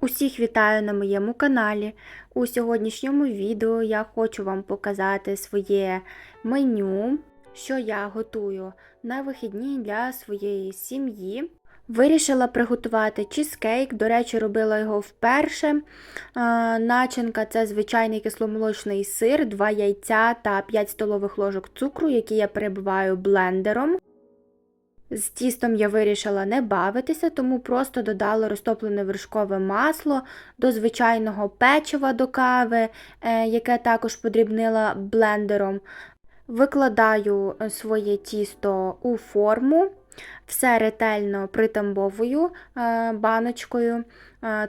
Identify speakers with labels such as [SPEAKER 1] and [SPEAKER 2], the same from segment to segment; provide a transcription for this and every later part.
[SPEAKER 1] Усіх вітаю на моєму каналі. У сьогоднішньому відео я хочу вам показати своє меню, що я готую на вихідні для своєї сім'ї. Вирішила приготувати чізкейк, до речі, робила його вперше. Начинка це звичайний кисломолочний сир, 2 яйця та 5 столових ложок цукру, які я перебиваю блендером. З тістом я вирішила не бавитися, тому просто додала розтоплене вершкове масло до звичайного печива до кави, е, яке також подрібнила блендером. Викладаю е, своє тісто у форму, все ретельно притамбовую е, баночкою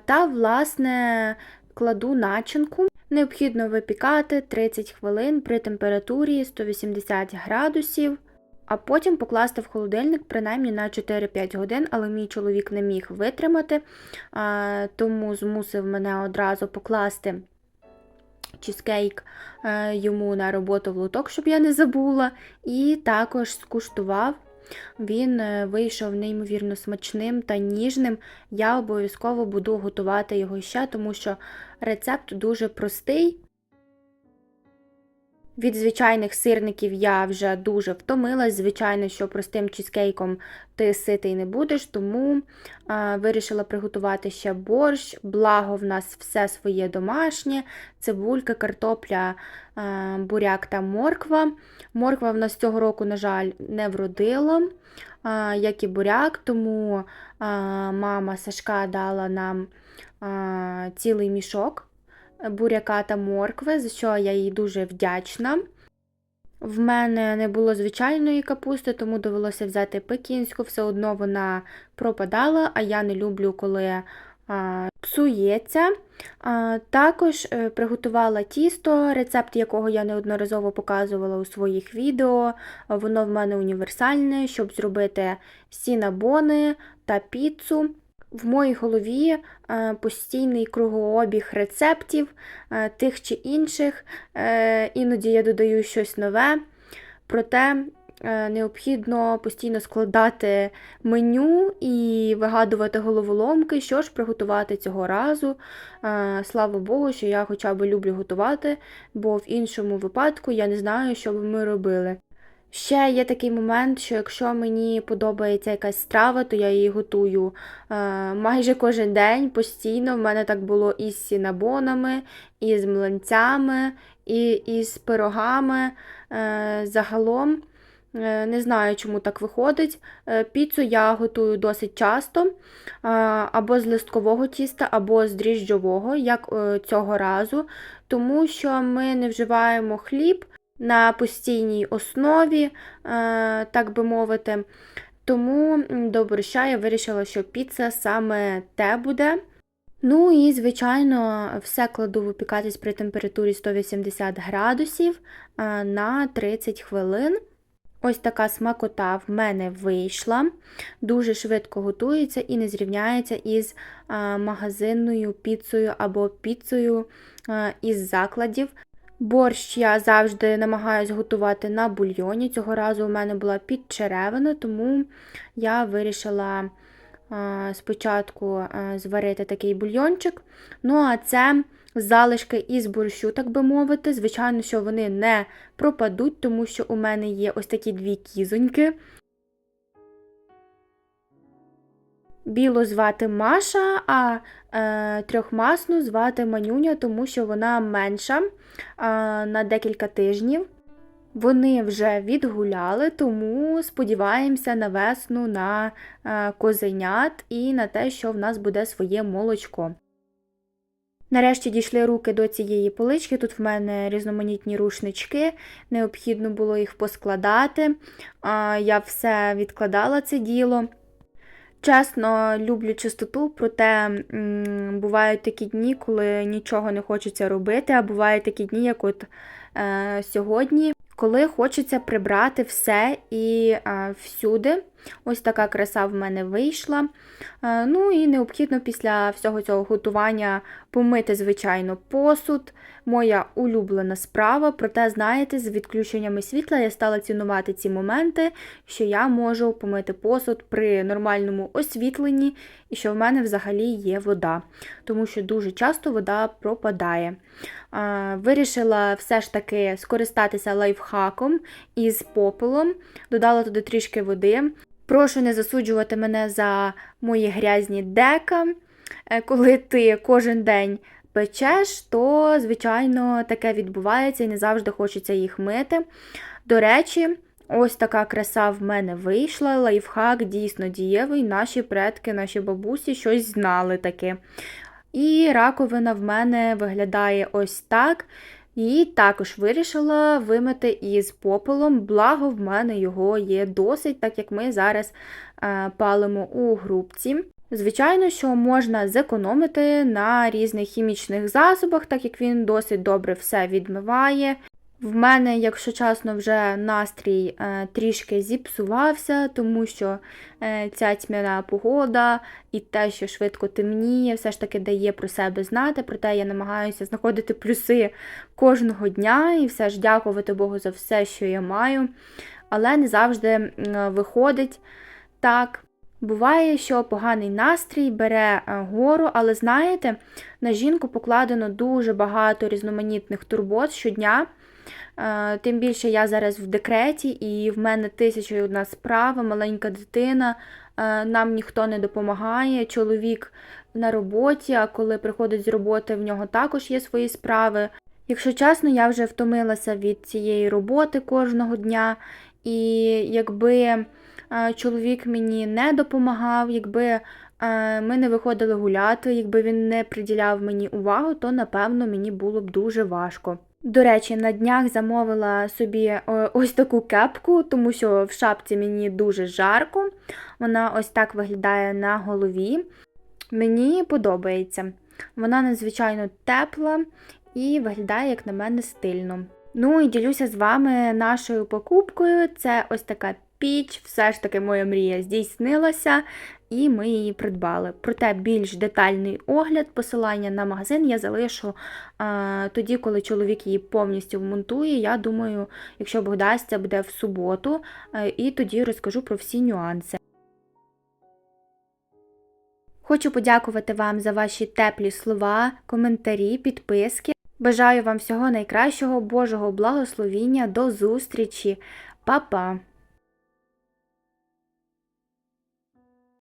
[SPEAKER 1] та, власне, кладу начинку. Необхідно випікати 30 хвилин при температурі 180 градусів а потім покласти в холодильник принаймні на 4-5 годин, але мій чоловік не міг витримати, тому змусив мене одразу покласти чізкейк е, йому на роботу в лоток, щоб я не забула. І також скуштував. Він е, вийшов неймовірно смачним та ніжним. Я обов'язково буду готувати його ще, тому що рецепт дуже простий. Від звичайних сирників я вже дуже втомилась. Звичайно, що простим чізкейком ти ситий не будеш, тому а, вирішила приготувати ще борщ. Благо, в нас все своє домашнє: цибулька, картопля, а, буряк та морква. Морква в нас цього року, на жаль, не вродила, а, як і буряк, тому а, мама Сашка дала нам а, цілий мішок буряка та моркви, за що я їй дуже вдячна. В мене не було звичайної капусти, тому довелося взяти пекінську, все одно вона пропадала, а я не люблю, коли а, псується. А, Також е, приготувала тісто, рецепт якого я неодноразово показувала у своїх відео. Воно в мене універсальне, щоб зробити сінабони та піцу. В моїй голові е, постійний кругообіг рецептів е, тих чи інших. Е, іноді я додаю щось нове, проте необхідно постійно складати меню і вигадувати головоломки, що ж приготувати цього разу. Слава Богу, що я хоча б люблю готувати, бо в іншому випадку я не знаю, що би ми робили. Ще є такий момент, що якщо мені подобається якась страва, то я її готую е, майже кожен день постійно. В мене так було і з сінабонами, і з млинцями, і, і з пирогами. Е, загалом е, не знаю, чому так виходить. Піцу я готую досить часто, або з листкового тіста, або з дріжджового, як цього разу, тому що ми не вживаємо хліб на постійній основі, е, так би мовити. Тому до борща я вирішила, що піца саме те буде. Ну і, звичайно, все кладу випікатись при температурі 180 градусів е, на 30 хвилин. Ось така смакота в мене вийшла. Дуже швидко готується і не зрівняється із е, магазинною піцею або піцею із закладів. Борщ я завжди намагаюся готувати на бульйоні. Цього разу у мене була підчеревина, тому я вирішила спочатку зварити такий бульйончик. Ну, а це залишки із борщу, так би мовити. Звичайно, що вони не пропадуть, тому що у мене є ось такі дві кізоньки. Білу звати Маша, а е, трьохмасну звати Манюня, тому що вона менша е, на декілька тижнів. Вони вже відгуляли, тому сподіваємося на весну на е, козенят і на те, що в нас буде своє молочко. Нарешті дійшли руки до цієї полички. Тут в мене різноманітні рушнички, необхідно було їх поскладати. Я все відкладала це діло. Чесно, люблю чистоту, проте м, бувають такі дні, коли нічого не хочеться робити, а бувають такі дні, як от е, сьогодні, коли хочеться прибрати все і е, всюди. Ось така краса в мене вийшла. Е, Ну і необхідно після всього цього готування помити, звичайно, посуд. Моя улюблена справа. Проте, знаєте, з відключеннями світла я стала цінувати ці моменти, що я можу помити посуд при нормальному освітленні і що в мене взагалі є вода, тому що дуже часто вода пропадає. Вирішила все ж таки скористатися лайфхаком із попелом, додала туди трішки води. Прошу не засуджувати мене за мої грязні дека. Е, Коли ти кожен день печеш, то, звичайно, таке відбувається і не завжди хочеться їх мити. До речі, ось така краса в мене вийшла. Лайфхак дійсно дієвий. Наші предки, наші бабусі щось знали таке. І раковина в мене виглядає ось так. І також вирішила вимити із попелом, благо в мене його є досить, так як ми зараз е, палимо у грубці. Звичайно, що можна зекономити на різних хімічних засобах, так як він досить добре все відмиває. В мене, якщо чесно, вже настрій е, трішки зіпсувався, тому що е, ця тьмяна погода і те, що швидко темніє, все ж таки дає про себе знати. Проте я намагаюся знаходити плюси кожного дня і все ж дякувати Богу за все, що я маю. Але не завжди виходить так. Буває, що поганий настрій бере е, гору, але знаєте, на жінку покладено дуже багато різноманітних турбот щодня. Е, Тим більше я зараз в декреті, і в мене тисяча і одна справа, маленька дитина, е, нам ніхто не допомагає. Чоловік на роботі, а коли приходить з роботи, в нього також є свої справи. Якщо чесно, я вже втомилася від цієї роботи кожного дня, і якби е, чоловік мені не допомагав, якби ми не виходили гуляти, якби він не приділяв мені увагу, то напевно мені було б дуже важко. До речі, на днях замовила собі е, ось таку кепку, тому що в шапці мені дуже жарко. Вона ось так виглядає на голові. Мені подобається. Вона надзвичайно тепла і виглядає, як на мене, стильно. Ну і ділюся з вами нашою покупкою. Це ось така піч, все ж таки моя мрія здійснилася, і ми її придбали. Проте більш детальний огляд, посилання на магазин я залишу а, тоді, коли чоловік її повністю вмонтує. Я думаю, якщо Бог це буде в суботу, а, і тоді розкажу про всі нюанси. Хочу подякувати вам за ваші теплі слова, коментарі, підписки. Бажаю вам всього найкращого, Божого благословіння. До зустрічі, Па-па!